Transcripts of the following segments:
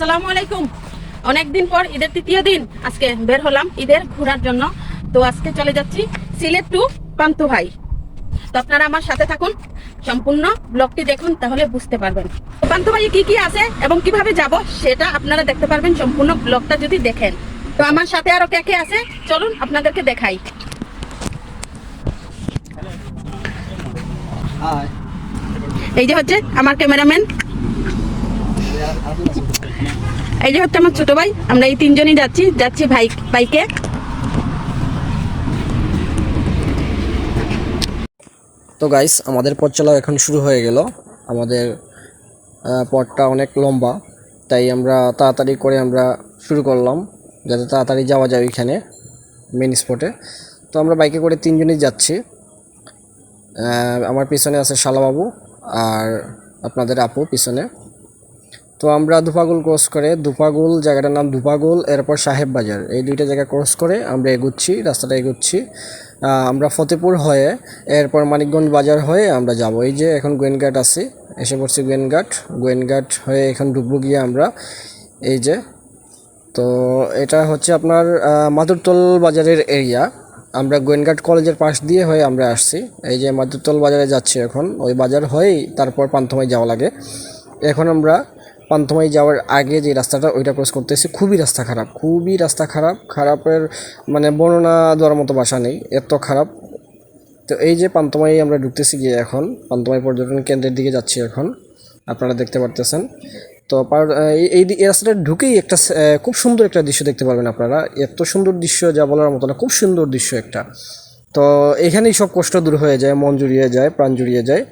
আসসালামু আলাইকুম। অনেকদিন পর ঈদের তৃতীয় দিন। আজকে বের হলাম ঈদের ঘোরার জন্য। তো আজকে চলে যাচ্ছি সিলেট টু পান্তু ভাই তো আপনারা আমার সাথে থাকুন। সম্পূর্ণ ব্লগটি দেখুন তাহলে বুঝতে পারবেন। পান্তু ভাই কি কি আছে এবং কীভাবে যাব সেটা আপনারা দেখতে পারবেন সম্পূর্ণ ব্লগটা যদি দেখেন। তো আমার সাথে আরও কে কে আছে? চলুন আপনাদেরকে দেখাই। এই যে হচ্ছে আমার ক্যামেরাম্যান। এই যে হচ্ছে আমার ছোট ভাই, আমরা এই তিনজনই যাচ্ছি যাচ্ছি ভাই বাইকে। তো গাইস আমাদের পথ চলা এখন শুরু হয়ে গেল। আমাদের পথটা অনেক লম্বা, তাই আমরা তাড়াতাড়ি করে আমরা শুরু করলাম, যাতে তাড়াতাড়ি যাওয়া যায় ওইখানে মেন স্পটে তো আমরা বাইকে করে তিনজনই যাচ্ছি। আমার পিছনে আছে শালাবাবু আর আপনাদের আপু পিছনে। তো আমরা দুপাগুল ক্রস করে দুপাগুল জায়গাটার নাম দুপাগুল এরপর সাহেব বাজার এই দুইটা জায়গা ক্রস করে আমরা এগুচ্ছি, রাস্তাটা এগুচ্ছি। আমরা ফতেপুর হয়ে, এরপর মানিকগঞ্জ বাজার হয়ে আমরা যাব। এই যে এখন গোয়েনঘাট আছি, এসে পড়ছি গোয়েনঘাট। গোয়েনঘাট হয়ে এখন ঢুকবো গিয়ে আমরা। এই যে, তো এটা হচ্ছে আপনার মাদুরতল বাজারের এরিয়া আমরা গোয়েনঘাট কলেজের পাশ দিয়ে হয়ে আমরা আসছি। এই যে মাদুরতল বাজারে যাচ্ছি এখন। ওই বাজার হয়েই তারপর পান্থমাই যাওয়া লাগে। এখন আমরা পান্থমাই যাওয়ার আগে যে রাস্তাটা, ওইটা ক্রস করতেছি। খুবই রাস্তা খারাপ, খুবই রাস্তা খারাপ। খারাপের মানে বর্ণনা দেওয়ার মতো বাসা নেই, এত খারাপ। তো এই যে পান্তমাই আমরা ঢুকতেছি গিয়ে এখন পান্তমাই পর্যটন কেন্দ্রের দিকে যাচ্ছি এখন, আপনারা দেখতে পারতেছেন। তো এই- এই এই রাস্তাটা ঢুকেই একটা খুব সুন্দর একটা দৃশ্য দেখতে পারবেন আপনারা। এত সুন্দর দৃশ্য যা বলার মতো না, খুব সুন্দর দৃশ্য একটা। তো এখানেই সব কষ্ট দূর হয়ে যায়, মন জুড়িয়ে যায়, প্রাণ জুড়িয়ে যায়।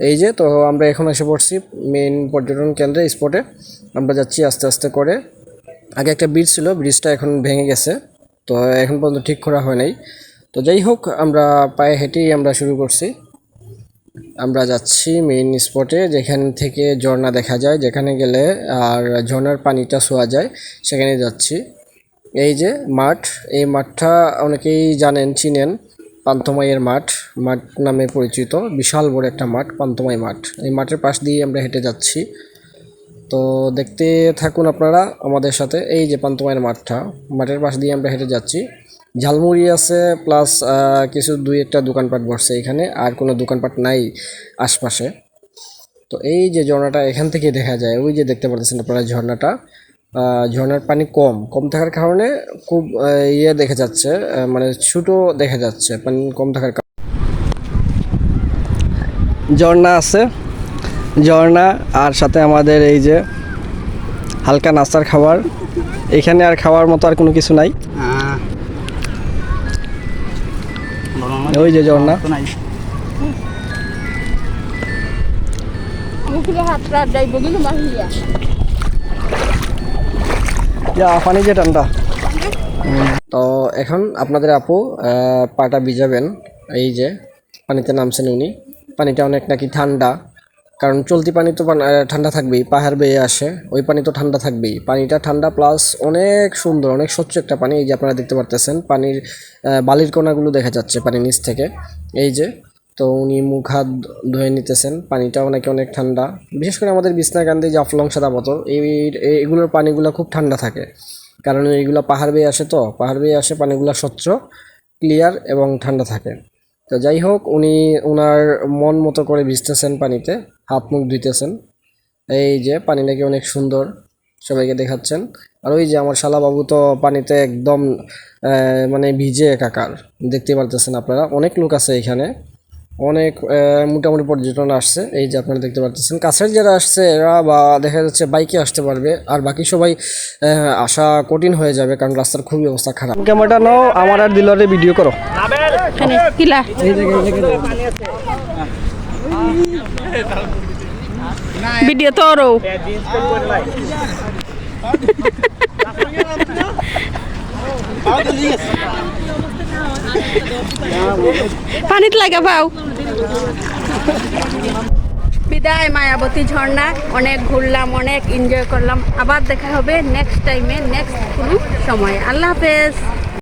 এই যে, তো আমরা এখন এসে পড়ছি মেন পর্যটন কেন্দ্রে স্পটে আমরা যাচ্ছি আস্তে আস্তে করে। আগে একটা ব্রিজ ছিল ব্রিজটা এখন ভেঙে গেছে। তো এখন পর্যন্ত ঠিক করা হয় নাই। তো যাই হোক, আমরা পায়ে হেঁটেই আমরা শুরু করছি। আমরা যাচ্ছি মেইন স্পটে যেখান থেকে ঝর্ণা দেখা যায়। যেখানে গেলে আর ঝর্ণার পানিটা শোয়া যায়, সেখানে যাচ্ছি। এই যে মাঠ, এই মাঠটা অনেকেই জানেন, চিনেন। পান্থমাইয়ের মাঠ মাঠ নামে পরিচিত, বিশাল বড় একটা মাঠ, পান্থমাই মাঠ। এই মাঠের পাশ দিয়ে আমরা হেঁটে যাচ্ছি। তো দেখতে থাকুন আপনারা আমাদের সাথে, এই যে পান্তমায়ের মাঠটা, মাঠের পাশ দিয়ে আমরা হেঁটে যাচ্ছি। ঝালমুড়ি আছে, প্লাস কিছু দুই একটা দোকানপাট বসছে এখানে, আর কোনো দোকানপাট নাই আশপাশে। তো এই যে ঝর্ণাটা এখান থেকে দেখা যায়, ওই যে দেখতে পাচ্ছেন আপনারা ঝর্ণাটা। ঝর্ণার পানি কম। কম থাকার কারণে খুব ইয়ে দেখা যাচ্ছে মানে ছোটো দেখা যাচ্ছে, পানি কম থাকার কারণে। ঝর্ণা আছে। ঝর্ণা আর সাথে আমাদের এই যে হালকা নাস্তার খাবার। এখানে আর খাওয়ার মতো আর কোনো কিছু নাই। ওই যে ঝর্ণা। যা পানি যে ঠান্ডা তো এখন আপনাদের আপু পাটা ভিজাবেন। এই যে, পানিতে নামছেন উনি। পানিটা অনেক নাকি ঠান্ডা। কারণ চলতি পানি তো ঠান্ডা থাকবেই, পাহাড় বেয়ে আসে। ওই পানি তো ঠান্ডা থাকবেই। পানিটা ঠান্ডা প্লাস অনেক সুন্দর, অনেক স্বচ্ছ একটা পানি। এই যে আপনারা দেখতে পারতেছেন, পানির বালির কণাগুলো দেখা যাচ্ছে পানির নিচ থেকে। এই যে তো উনি মুখ হাত ধুয়ে নিতেছেন। পানিটাও নাকি অনেক ঠান্ডা। বিশেষ করে আমাদের বিছনাকান্দি জাফলং সাদা এই এই- এগুলোর পানিগুলো খুব ঠান্ডা থাকে। কারণ এইগুলো পাহাড় বেয়ে আসে তো, পাহাড় বেয়ে আসে পানিগুলো স্বচ্ছ, ক্লিয়ার এবং ঠান্ডা থাকে। তো যাই হোক, উনি ওনার মন মতো করে ভিজতেছেন পানিতে, হাত মুখ ধুইতেছেন। এই যে, পানি নাকি অনেক সুন্দর, সবাইকে দেখাচ্ছেন। আর ওই যে আমার শালাবাবু তো পানিতে একদম মানে ভিজে একাকার, দেখতে পারতেছেন আপনারা। অনেক লোক আছে এখানে। অনেক আহ, মোটামুটি পর্যটন আসছে। এই যে আপনারা দেখতে পারতেছেন। কাছের যারা আসছে এরা বা দেখা যাচ্ছে বাইকে আসতে পারবে। আর বাকি সবাই আসা কঠিন হয়ে যাবে কারণ রাস্তার খুবই অবস্থা খারাপ। ক্যামেরাটা নাও আমার আর দিলরে ভিডিও করো। ভিডিও তো আরও পানিত লাগা পাও। বিদায়, মায়াবতী ঝর্ণা। অনেক ঘুরলাম, অনেক এনজয় করলাম। আবার দেখা হবে নেক্সট টাইমে নেক্সট কোনো সময়। আল্লাহ হাফেজ।